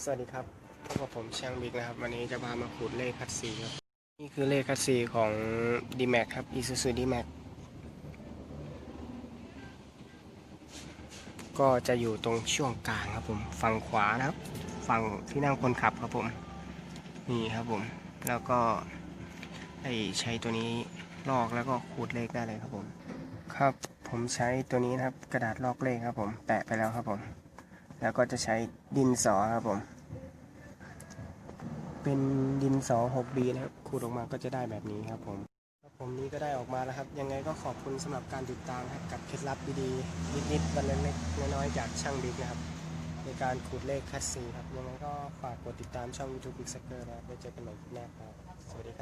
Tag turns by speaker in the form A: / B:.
A: สวัสดีครับพบกับผมช่างบิ๊กนะครับ วันนี้จะพามาขูดเลขคัดซีครับ นี่คือเลขคัดซีของ d m a x ครับ Isuzu d m a x ก็จะอยู่ตรงช่วงกลางครับผม ฝั่งขวานะครับ ฝั่งที่นั่งคนขับครับผม นี่ครับผม แล้วก็ให้ใช้ตัวนี้ลอกแล้วก็ขูดเลขได้เลยครับผม ครับ ผมใช้ตัวนี้นะครับ กระดาษลอกเลขครับผม แปะไปแล้วครับผม แล้วก็จะใช้ดินสอครับผม เป็นดินสอ 6B นะครับขูดออกมาก็จะได้แบบนี้ครับผมครับผมนี้ก็ได้ออกมาแล้วครับ ยังไงก็ขอบคุณสำหรับการติดตามครับกับเคล็ดลับดีๆนิดๆวันเล็กๆน้อยๆจากช่างบิ๊กนะครับ ในการขูดเลขคัดซีครับ ยังไงก็ฝากกดติดตามช่อง YouTube Big Sucker นะครับไว้เจอกันใหม่คลิปหน้าครับ สวัสดีครับ